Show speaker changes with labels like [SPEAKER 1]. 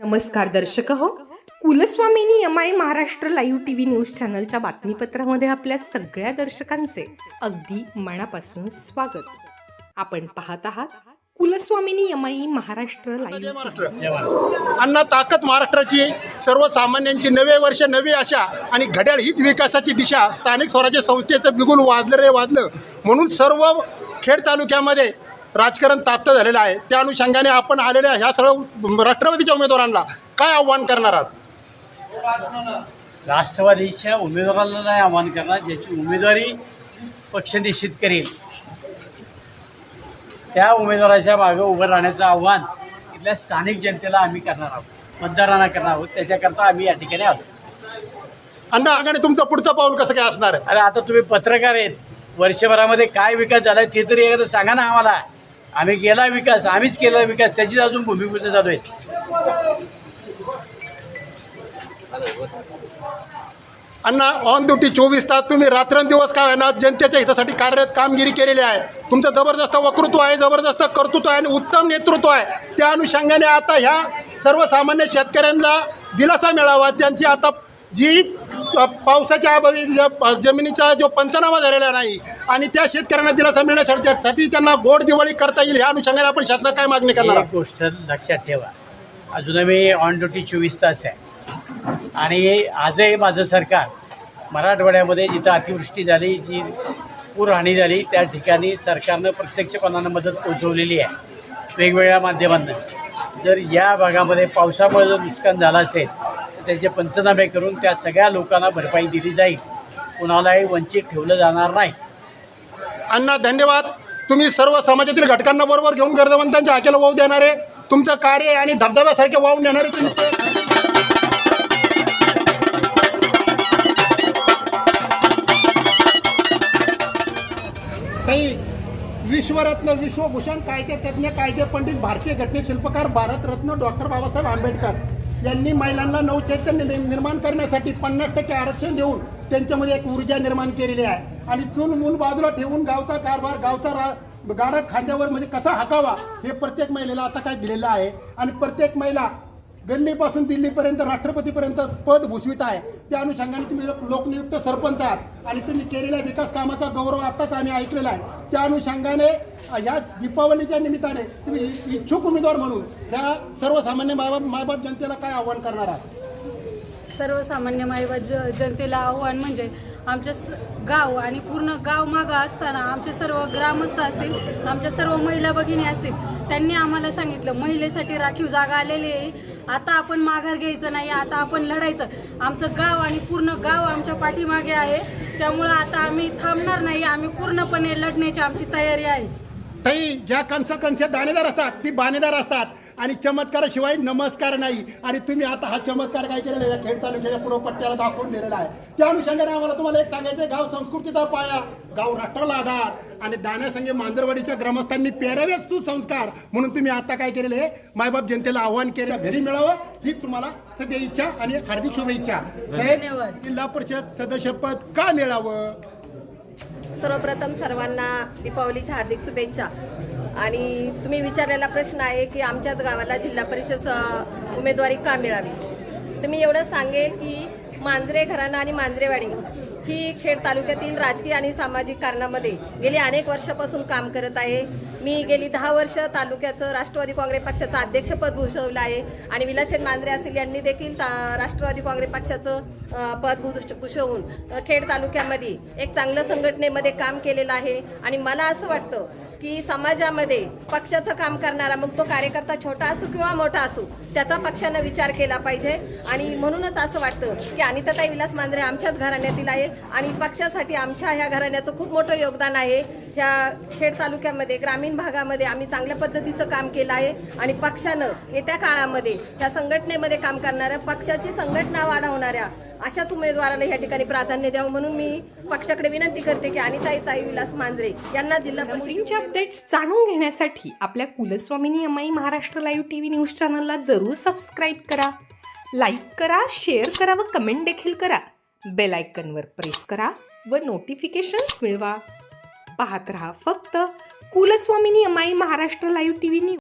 [SPEAKER 1] नमस्कार दर्शक हो Kulswamini M I Maharashtra live T V news चॅनलच्या बातमीपत्रामध्ये आपल्या सगळ्या दर्शकांचे अगदी मनापासून स्वागत. आपण पाहत आहात Kulswamini M I Maharashtra live
[SPEAKER 2] अण्णा ताकद महाराष्ट्राची सर्वसामान्यांची नवे वर्ष नवी आशा आणि घड्याळ हीच विकासाची दिशा स्थानिक स्वराज्य संस्थेचं बिगुल वाजलं रे वाजलं. म्हणून सर्व खेड तालुक्यामध्ये राजकारण ताप्त झालेलं आहे. त्या अनुषंगाने आपण आलेल्या ह्या सर्व राष्ट्रवादीच्या उमेदवारांना काय आव्हान करणार आहात?
[SPEAKER 3] राष्ट्रवादीच्या उमेदवाराला नाही आव्हान करणार ज्याची उमेदवारी पक्ष निश्चित करेल. त्या उमेदवाराच्या मागं उभं राहण्याचं आव्हान इथल्या स्थानिक जनतेला आम्ही करणार आहोत. मतदारांना करणार आहोत. त्याच्याकरता आम्ही या ठिकाणी आलो.
[SPEAKER 2] अण्णा आगाने तुमचं पुढचं पाऊल कसं काय असणार आहे?
[SPEAKER 3] अरे आता तुम्ही पत्रकार आहेत. वर्षभरामध्ये काय विकास झाला ते तरी एकदा सांगा ना आम्हाला. आम्ही केला विकास आम्हीच केला विकास त्याचीच अजून भूमिपूजन चालू आहे.
[SPEAKER 2] अण्णा ऑन ड्युटी चोवीस तास तुम्ही रात्रंदिवस काय आहे ना जनतेच्या हितासाठी कार्यरत कामगिरी केलेली आहे. तुमचं जबरदस्त वक्तृत्व आहे जबरदस्त कर्तृत्व आहे आणि उत्तम नेतृत्व आहे. त्या अनुषंगाने आता ह्या सर्वसामान्य शेतकऱ्यांना दिलासा मिळावा. त्यांची आता जी पावसाच्या अभावी जमिनीचा जो पंचनामा झालेला नाही आणि त्या शेतकऱ्यांना दिलासा मिळण्यासाठी त्यांना गोड दिवाळी करता येईल ह्या अनुषंगाने आपण शासनाला काय मागणी करणार?
[SPEAKER 3] एक गोष्ट लक्षात ठेवा. अजून मी ऑन ड्युटी चोवीस तास आहे. आणि आजही माझं सरकार मराठवाड्यामध्ये जिथं अतिवृष्टी झाली जी पूरहानी झाली त्या ठिकाणी सरकारनं प्रत्यक्षपणानं मदत पोचवलेली आहे. वेगवेगळ्या माध्यमांना जर या भागामध्ये पावसामुळे जर नुकसान झालं असेल त्याचे पंचनामे करून त्या सगळ्या लोकांना भरपाई दिली जाईल. कुणालाही वंचित ठेवलं जाणार नाही.
[SPEAKER 2] अण्णा धन्यवाद. तुम्ही सर्व समाजातील घटकांना बरोबर घेऊन गरजवंतांच्या हाकेला वाहू देणारे तुमचं कार्य आणि धबधब्यासारखे वाहून देणारे तुम्ही. काही विश्वरत्न विश्वभूषण कायदेतज्ञ कायदे पंडित भारतीय घटने शिल्पकार भारतरत्न डॉक्टर बाबासाहेब आंबेडकर. यांनी महिलांना नवचैतन्य नि- निर्माण करण्यासाठी पन्नास टक्के आरक्षण देऊन त्यांच्यामध्ये एक ऊर्जा निर्माण केलेली आहे. आणि चूल मूल बाजूला ठेवून गावचा कारभार गावचा रा गाडा खांद्यावर म्हणजे कसा हाकावा हे प्रत्येक महिलेला आता काय दिलेलं आहे. आणि प्रत्येक महिला गल्लीपासून दिल्लीपर्यंत राष्ट्रपतीपर्यंत पद भूषवित आहे. त्या अनुषंगाने तुम्ही लोकनियुक्त सरपंच आहात आणि तुम्ही केलेल्या विकास कामाचा गौरव आत्ताच आम्ही ऐकलेला आहे. त्या अनुषंगाने या दीपावलीच्या निमित्ताने तुम्ही इच्छुक उमेदवार म्हणून या सर्वसामान्य मायबाप मायबाप जनतेला काय आव्हान करणार आहात?
[SPEAKER 4] सर्वसामान्य मायबाप ज जनतेला आव्हान म्हणजे आमच्या स- गाव आणि पूर्ण गाव मागं असताना आमचे सर्व ग्रामस्थ असतील आमच्या सर्व महिला भगिनी असतील त्यांनी आम्हाला सांगितलं महिलेसाठी राखीव जागा आलेली आहे. आता आपण माघार घ्यायचं नाही आता आपण लढायचं. आमचं गाव आणि पूर्ण गाव आमच्या पाठीमागे आहे. त्यामुळं आता आम्ही थांबणार नाही आम्ही पूर्णपणे लढण्याची आमची तयारी आहे.
[SPEAKER 2] ताई ज्या कणसा कणसे दाणेदार असतात ती बाणेदार असतात. आणि चमत्काराशिवाय नमस्कार नाही. आणि तुम्ही आता हा चमत्कार काय केलेला आहे? या खेड तालुक्याच्या पूर्व पट्ट्याला दाखवून दिलेला आहे. त्या अनुषंगाने आम्हाला तुम्हाला एक सांगायचं गाव संस्कृतीचा पाया गाव राष्ट्राला आधार आणि दाण्यासंगे मांजरवाडीच्या ग्रामस्थांनी पेरावेच सुसंस्कार म्हणून तुम्ही आता काय केलेले मायबाप जनतेला आव्हान केलं घरी मिळावं ही तुम्हाला सध्या इच्छा आणि हार्दिक शुभेच्छा. जिल्हा परिषद सदस्यपद का मिळावं?
[SPEAKER 5] सर्वप्रथम सर्वांना दीपावलीच्या हार्दिक शुभेच्छा. आणि तुम्ही विचारलेला प्रश्न आहे की आमच्याच गावाला जिल्हा परिषद उमेदवारी का मिळावी? तर मी एवढं सांगेल की मांजरे घराणं आणि मांजरेवाडी ही खेड तालुक्यातील राजकीय आणि सामाजिक कारणामध्ये गेली अनेक वर्षापासून काम करत आहे. मी गेली दहा वर्ष तालुक्याचं राष्ट्रवादी काँग्रेस पक्षाचं अध्यक्षपद भूषवलं आहे आणि विलासेन मांजरे असेल यांनी देखील ता- राष्ट्रवादी काँग्रेस पक्षाचं पद भूष- भूषवून खेड तालुक्यामध्ये एक चांगलं संघटनेमध्ये काम केलेलं आहे. आणि मला असं वाटतं की समाजामध्ये पक्षाचं काम करणारा मग तो कार्यकर्ता छोटा असो किंवा मोठा असो त्याचा पक्षानं विचार केला पाहिजे. आणि म्हणूनच असं वाटतं की अनिताताई विलास मांजरे आमच्याच घराण्यातील आहे आणि पक्षासाठी आमच्या ह्या घराण्याचं खूप मोठं योगदान आहे. ह्या खेड तालुक्यामध्ये ग्रामीण भागामध्ये आम्ही चांगल्या पद्धतीचं काम केलं आहे आणि पक्षानं येत्या काळामध्ये ह्या संघटनेमध्ये काम करणाऱ्या पक्षाची संघटना वाढवणाऱ्या अशाच उमेदवाराला या ठिकाणी प्राधान्य द्यावं म्हणून मी पक्षाकडे विनंती करते की अनिताई ताई विलास मांजरे यांना जिल्हा परिषद
[SPEAKER 1] अपडेट्स जाणून घेण्यासाठी आपल्या कुलस्वामिनी अमाई Maharashtra live T V news चॅनलला जरूर सबस्क्राईब करा. लाईक करा शेअर करा व कमेंट देखील करा. बेल आयकनवर प्रेस करा व नोटिफिकेशन्स मिळवा. पाहत रहा. फक्त कुलस्वामिनी माई I Maharashtra live T V news.